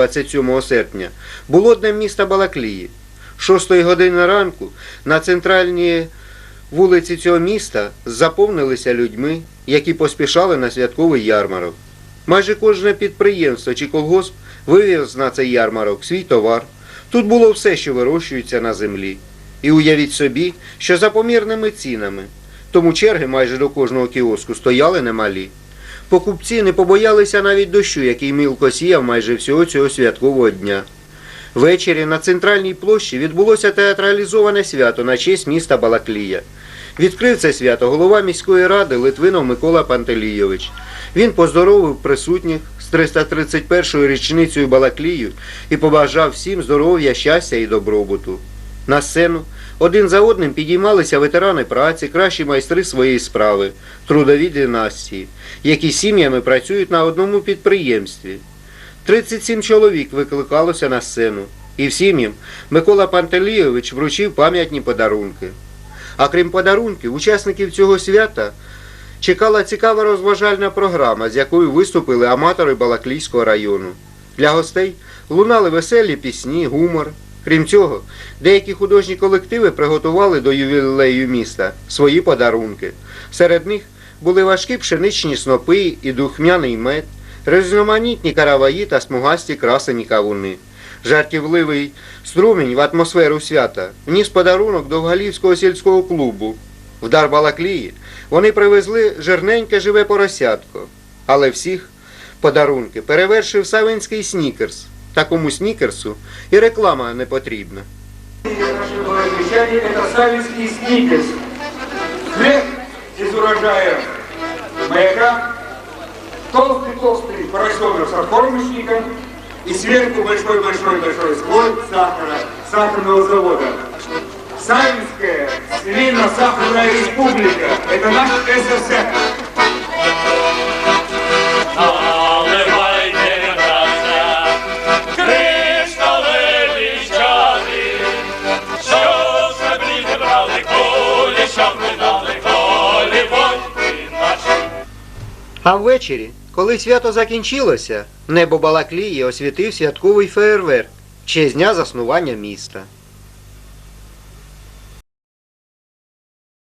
27 серпня, було днем міста Балаклії. 6 години ранку на центральній вулиці цього міста заповнилися людьми, які поспішали на святковий ярмарок. Майже кожне підприємство чи колгосп вивіз на цей ярмарок свій товар. Тут було все, що вирощується на землі. І уявіть собі, що за помірними цінами. Тому черги майже до кожного кіоску стояли немалі. Покупці не побоялися навіть дощу, який мілко сіяв майже всього цього святкового дня. Ввечері на центральній площі відбулося театралізоване свято на честь міста Балаклія. Відкрив це свято голова міської ради Литвинов Микола Пантелійович. Він поздоровив присутніх з 331-ю річницею Балаклію і побажав всім здоров'я, щастя і добробуту. На сцену один за одним підіймалися ветерани праці, кращі майстри своєї справи, трудові династії, які сім'ями працюють на одному підприємстві. 37 чоловік викликалося на сцену, і всім їм Микола Пантелійович вручив пам'ятні подарунки. А крім подарунків, учасників цього свята чекала цікава розважальна програма, з якою виступили аматори Балаклійського району. Для гостей лунали веселі пісні, гумор. Крім цього, деякі художні колективи приготували до ювілею міста свої подарунки. Серед них були важкі пшеничні снопи і духмяний мед, різноманітні караваї та смугасті красені кавуни. Жартівливий струмінь в атмосферу свята вніс подарунок до Галівського сільського клубу. В дар Балаклії вони привезли жирненьке живе поросятко, але всіх подарунки перевершив савинський снікерс. Такому снікерсу і реклама не потрібна. Наше благовещание – это савинский сникерс. Хлеб из урожая маяка, толстый-толстый поросенок с откормочником и сверху большой-большой-большой слой сахара, сахарного завода. Савинская свино-сахарная республика – это наш СССР. А ввечері, коли свято закінчилося, небо Балаклії освітив святковий феєрверк честь дня заснування міста.